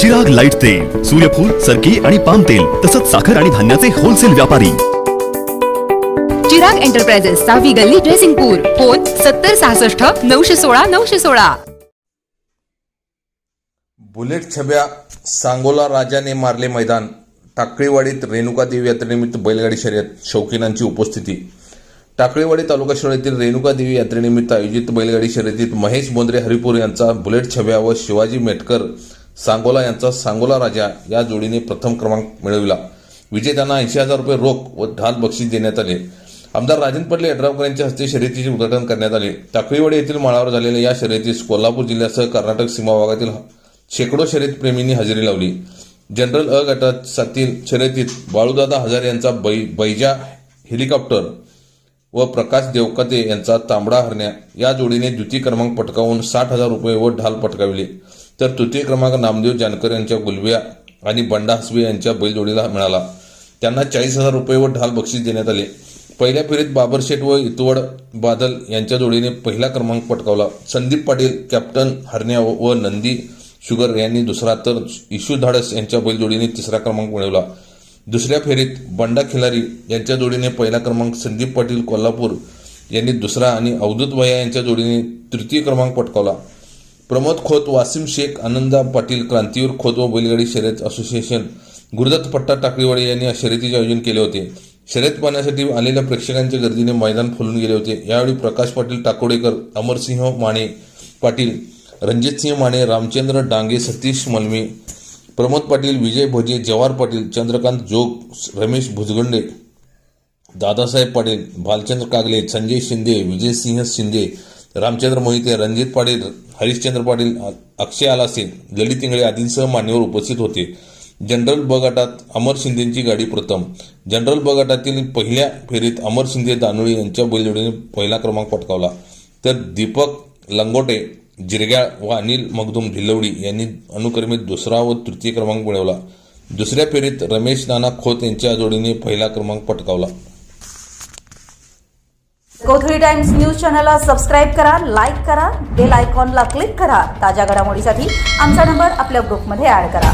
Chirag light तेल सूर्यफूल सरकी आणि पाम तेल तसंच साखर आणि धान्याचे होलसेल व्यापारी. चिराग एंटरप्राइजेस सहावी गल्ली ड्रेसिंगपूर फोन सत्तर सहासष्ट नऊशे सोळा नऊशे सोळा. बुलेट छब्या सांगोला राजाने मारले मैदान टाकळीवाडीत रेणुकादेवी यात्रेनिमित्त बैलगाडी शर्यत शौकीनांची उपस्थिती. टाकळीवाडी तालुका शहरातील रेणुकादेवी यात्रेनिमित्त आयोजित बैलगाडी शर्यतीत महेश बोंद्रे हरिपूर यांचा बुलेट छब्या व शिवाजी मेटकर सांगोला यांचा सांगोला राजा या जोडीने प्रथम क्रमांक मिळविला. विजेत्यांना ऐंशी हजार रुपये रोख व ढाल बक्षीस देण्यात आले. आमदार राजन पडले यड्रावकर यांच्या हस्ते शर्यतीचे उद्घाटन करण्यात आले. टाकळीवाडी येथील माळावर झालेल्या या शर्यतीस कोल्हापूर जिल्ह्यासह कर्नाटक सीमा भागातील शेकडो शर्यत प्रेमींनी हजेरी लावली. जनरल अ गटात शर्यतीत बाळूदादा हजार यांचा बै बैजा हेलिकॉप्टर व प्रकाश देवकते यांचा तांबडा हरण्या या जोडीने द्वितीय क्रमांक पटकावून साठ हजार रुपये व ढाल पटकाविले. तर तृतीय क्रमांक नामदेव जानकर यांच्या गुलव्या आणि बंडा हसबे यांच्या बैलजोडीला मिळाला. त्यांना चाळीस हजार रुपये व ढाल बक्षीस देण्यात आले. पहिल्या फेरीत बाबर शेठ व इतवड बादल यांच्या जोडीने पहिला क्रमांक पटकावला. संदीप पाटील कॅप्टन हरण्या व नंदी शुगर यांनी दुसरा तर इशू धाडस यांच्या बैलजोडीने तिसरा क्रमांक मिळवला. दुसऱ्या फेरीत बंडा खिलारी यांच्या जोडीने पहिला क्रमांक संदीप पाटील कोल्हापूर यांनी दुसरा आणि अवधूत भैया यांच्या जोडीने तृतीय क्रमांक पटकावला. प्रमोद खोत वासिम शेख आनंदा पाटील क्रांतीवीर खोत व बैलगाडी शर्यत असोसिएशन गुरुदत्त पट्टा टाकळीवाडे यांनी शर्यतीचे आयोजन केले होते. शर्यत पाहण्यासाठी आलेल्या प्रेक्षकांच्या गर्दीने मैदान फुलून गेले होते. यावेळी प्रकाश पाटील टाकोडेकर अमरसिंह माने पाटील रणजितसिंह माने रामचंद्र डांगे सतीश मलमी प्रमोद पाटील विजय भोजे जवाहर पाटील चंद्रकांत जोग रमेश भुजगंडे दादासाहेब पाटील भालचंद्र कागले संजय शिंदे विजयसिंह शिंदे रामचंद्र मोहिते रणजित पाटील हरिश्चंद्र पाटील अक्षय आलासे ललित इंगळे आदींसह मान्यवर उपस्थित होते. जनरल ब गटात अमर शिंदेची गाडी प्रथम. जनरल ब गटातील पहिल्या फेरीत अमर शिंदे दानोळी यांच्या बैलजोडीने पहिला क्रमांक पटकावला. तर दीपक लंगोटे जिरग्याळ व अनिल मगदूम भिलवडी यांनी अनुक्रमित दुसरा व तृतीय क्रमांक मिळवला. दुसऱ्या फेरीत रमेश नाना खोत यांच्या जोडीने पहिला क्रमांक पटकावला. कोथळी टाइम्स न्यूज चॅनलला सबस्क्राईब करा लाईक करा बेल आयकॉनला क्लिक करा. ताज्या घडामोडीसाठी आमचा नंबर आपल्या ग्रुपमध्ये ऍड करा.